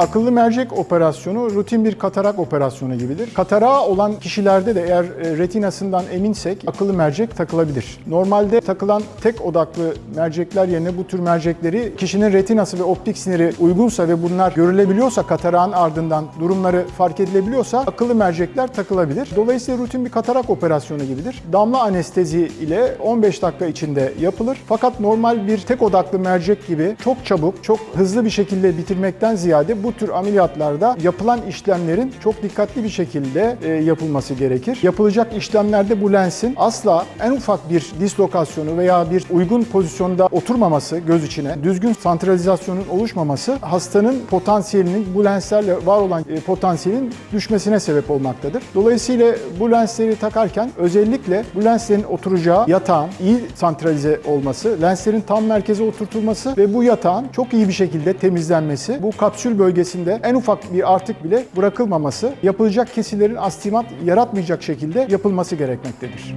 Akıllı mercek operasyonu rutin bir katarak operasyonu gibidir. Katarağı olan kişilerde de eğer e, retinasından eminsek akıllı mercek takılabilir. Normalde takılan tek odaklı mercekler yerine bu tür mercekleri kişinin retinası ve optik siniri uygunsa ve bunlar görülebiliyorsa katarağın ardından durumları fark edilebiliyorsa akıllı mercekler takılabilir. Dolayısıyla rutin bir katarak operasyonu gibidir. Damla anestezi ile 15 dakika içinde yapılır. Fakat normal bir tek odaklı mercek gibi çok çabuk, çok hızlı bir şekilde bitirmekten ziyade bu tür ameliyatlarda yapılan işlemlerin çok dikkatli bir şekilde e, yapılması gerekir. Yapılacak işlemlerde bu lensin asla en ufak bir dislokasyonu veya bir uygun pozisyonda oturmaması göz içine, düzgün santralizasyonun oluşmaması hastanın potansiyelinin bu lenslerle var olan e, potansiyelin düşmesine sebep olmaktadır. Dolayısıyla bu lensleri takarken özellikle bu lenslerin oturacağı yatağın iyi santralize olması, lenslerin tam merkeze oturtulması ve bu yatağın çok iyi bir şekilde temizlenmesi, bu kapsül bölgesinde en ufak bir artık bile bırakılmaması, yapılacak kesilerin astimat yaratmayacak şekilde yapılması gerekmektedir.